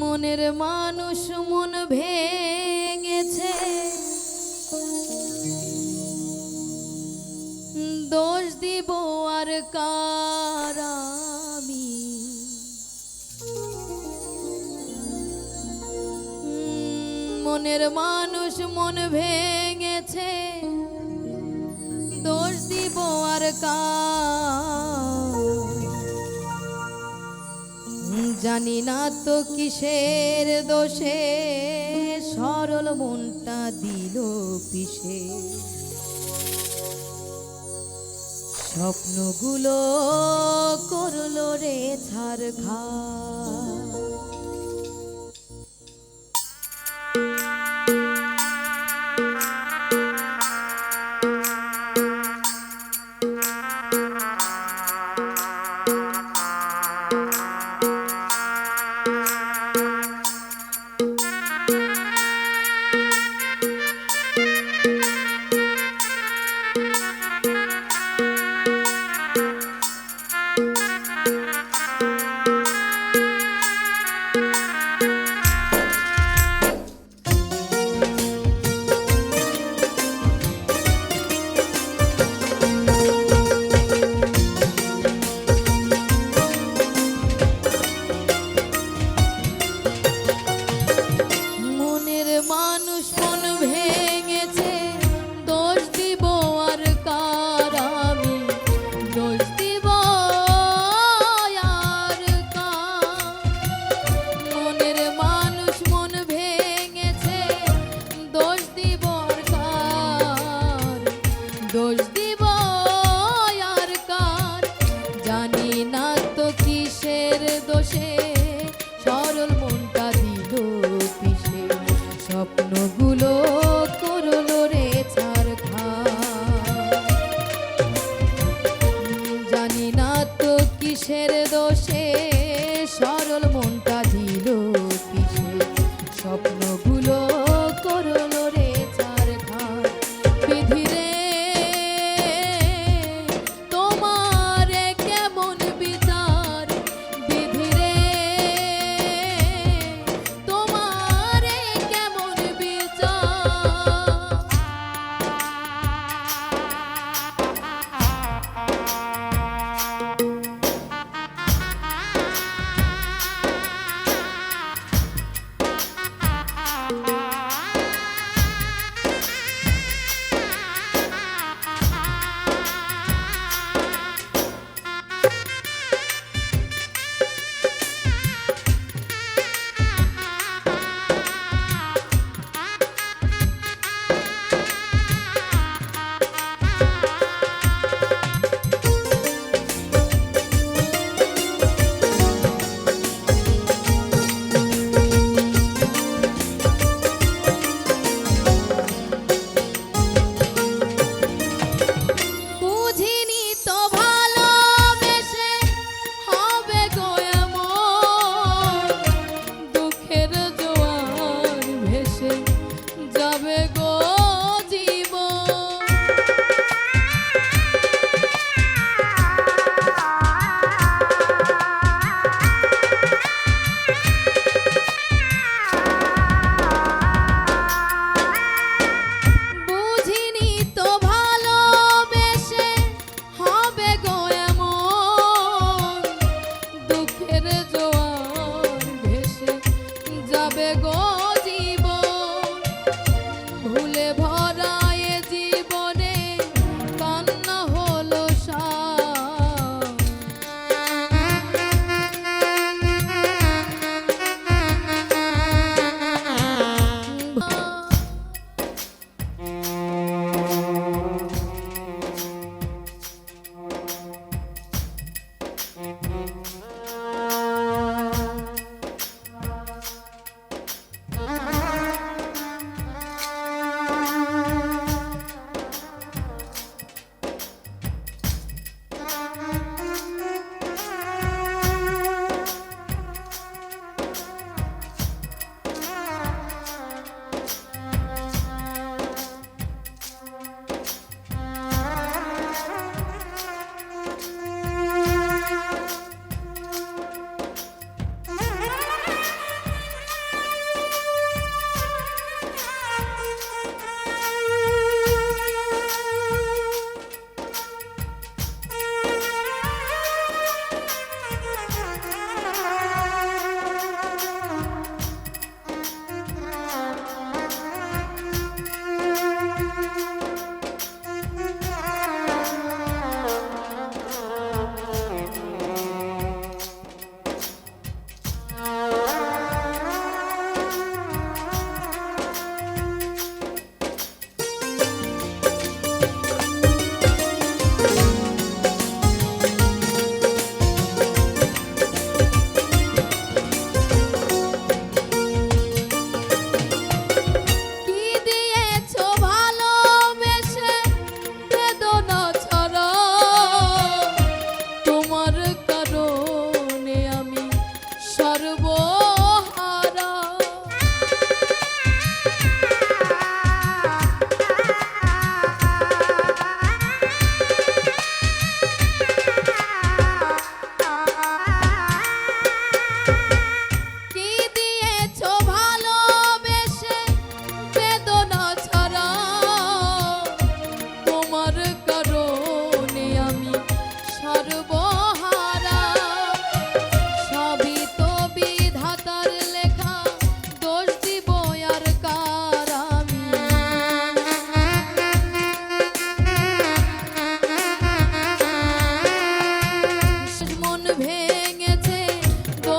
মনের মানুষ মন ভেঙেছে। মনের মানুষ মন ভেঙেছে। দোষ দিব আর জানি না তো কিসের দোষে, সরল মনটা দিল পিসে। স্বপ্নগুলো করল রে ছাড় খা Those. যাবে